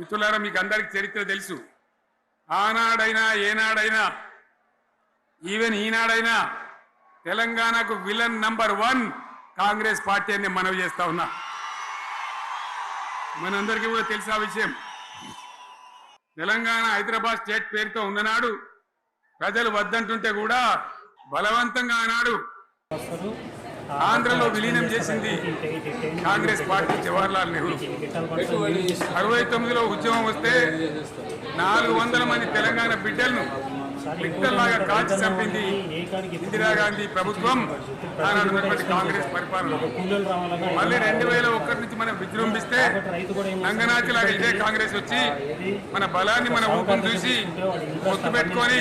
మిత్రులారా మీకు అందరికి చరిత్ర తెలుసు. ఆనాడైనా ఏనాడైనా ఈవెన్ ఈనాడైనా తెలంగాణకు villain number one Congress party అని మనవి చేస్తా ఉన్నా. మనందరికీ కూడా తెలుసు ఆ విషయం. తెలంగాణ హైదరాబాద్ స్టేట్ పేరుతో ఉన్ననాడు ప్రజలు వద్దంటుంటే కూడా బలవంతంగా ఆనాడు ఆంధ్రలో విలీనం చేసింది కాంగ్రెస్ పార్టీ జవహర్లాల్ నెహ్రూ. అరవై తొమ్మిదిలో ఉద్యమం వస్తే నాలుగు వందల మంది తెలంగాణ బిడ్డలను బిడ్డల్లాగా కాల్చి చంపింది ఇందిరాగాంధీ ప్రభుత్వం. కాంగ్రెస్ పరిపాలన. మళ్ళీ రెండు వేల ఒకటి నుంచి మనం విజృంభిస్తే నంగనాచిలాగా ఇదే కాంగ్రెస్ వచ్చి మన బలాన్ని మన ఊపును చూసి ఒత్తు పెట్టుకొని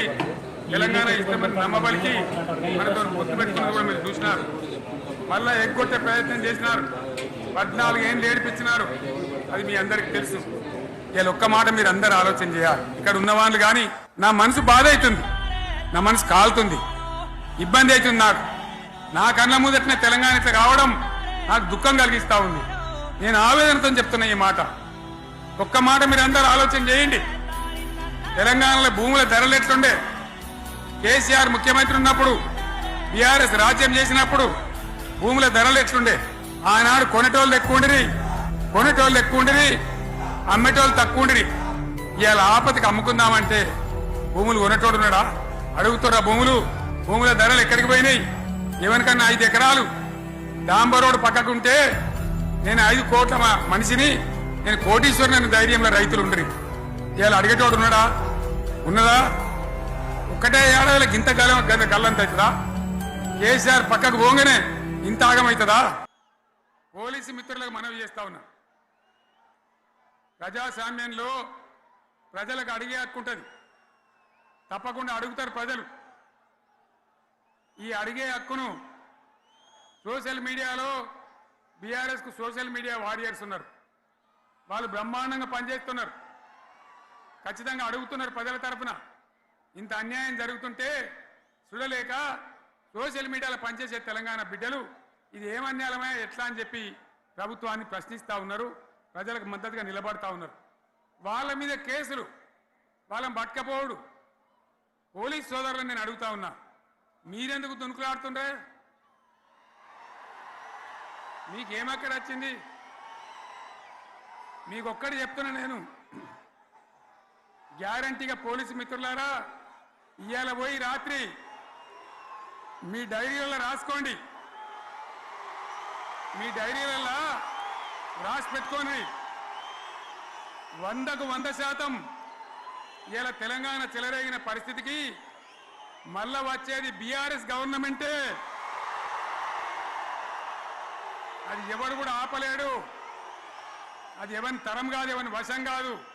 తెలంగాణ ఇష్టమని నమ్మబలికి మనతో పొత్తు పెట్టుకున్నది కూడా మీరు చూసినారు. మళ్ళా ఎగ్గొట్టే ప్రయత్నం చేసినారు. పద్నాలుగు ఏళ్ళు ఏడిపించినారు. అది మీ అందరికి తెలుసు. ఇలా ఒక్క మాట మీరు అందరు ఆలోచన చేయాలి. ఇక్కడ ఉన్న వాళ్ళు కానీ నా మనసు బాధ అవుతుంది. నా మనసు కాలుతుంది. ఇబ్బంది అవుతుంది నాకు. నా కళ్ళ ముందటనే తెలంగాణ ఇట్లా రావడం నాకు దుఃఖం కలిగిస్తా ఉంది. నేను ఆవేదనతో చెప్తున్నా ఈ మాట. ఒక్క మాట మీరు అందరు ఆలోచన చేయండి. తెలంగాణలో భూముల ధరలు ఎట్లుండే? కేసీఆర్ ముఖ్యమంత్రి ఉన్నప్పుడు బీఆర్ఎస్ రాజ్యం చేసినప్పుడు భూముల ధరలు ఎట్లుండే ఆనాడు కొనేటోళ్ళు ఎక్కువ ఉండిరి కొనేటోళ్ళు ఎక్కువ ఉండిరి అమ్మేటోళ్ళు తక్కువ ఉండిరి ఇవాళ ఆపతికి అమ్ముకుందామంటే భూములు కొనేటోడు ఉన్నాడా? అడుగుతున్నా భూములు భూముల ధరలు ఎక్కడికి పోయినాయి? ఎవరికన్నా ఐదు ఎకరాలు? డాంబర్ రోడ్ పక్కకుంటే నేను ఐదు కోట్ల మనిషిని నేను కోటీశ్వరుని ధైర్యంలో రైతులు ఉండరు ఇవాళ అడిగేటోడు ఉన్నాడా? ఉన్నదా? ఒక్కటే ఏడాదిలో గింత గలం గల్లం గల్లంత అవుతుందా? కేసీఆర్ పక్కకు పోగానే ఇంత ఆగమవుతుందా పోలీసు మిత్రులకు మనవి చేస్తా ఉన్నా. ప్రజాస్వామ్యంలో ప్రజలకు అడిగే హక్కు ఉంటుంది తప్పకుండా అడుగుతారు ప్రజలు. ఈ అడిగే హక్కును సోషల్ మీడియాలో బీఆర్ఎస్కు సోషల్ మీడియా వారియర్స్ ఉన్నారు. వాళ్ళు బ్రహ్మాండంగా పనిచేస్తున్నారు. ఖచ్చితంగా అడుగుతున్నారు ప్రజల తరఫున. ఇంత అన్యాయం జరుగుతుంటే చూడలేక సోషల్ మీడియాలో పనిచేసే తెలంగాణ బిడ్డలు ఇది ఏం ఎట్లా అని చెప్పి ప్రభుత్వాన్ని ప్రశ్నిస్తూ ఉన్నారు ప్రజలకు మద్దతుగా నిలబడతా ఉన్నారు. వాళ్ళ మీద కేసులు వాళ్ళని పట్టకపోవడు. పోలీస్ సోదరులను నేను అడుగుతా ఉన్నా మీరెందుకు దునుకులాడుతుండ్రే? మీకేమక్కడ వచ్చింది? మీకు చెప్తున్నా నేను. గ్యారంటీగా పోలీసు మిత్రులారా ఇవాళ పోయి రాత్రి మీ డైరీలలో రాసుకోండి. మీ డైరీలలో రాసి పెట్టుకోండి. వందకు వంద శాతం ఇలా తెలంగాణ చెలరేగిన పరిస్థితికి మళ్ళా వచ్చేది బీఆర్ఎస్ గవర్నమెంటే. అది ఎవడు కూడా ఆపలేడు. అది ఎవరి తరం కాదు ఎవరి వశం కాదు.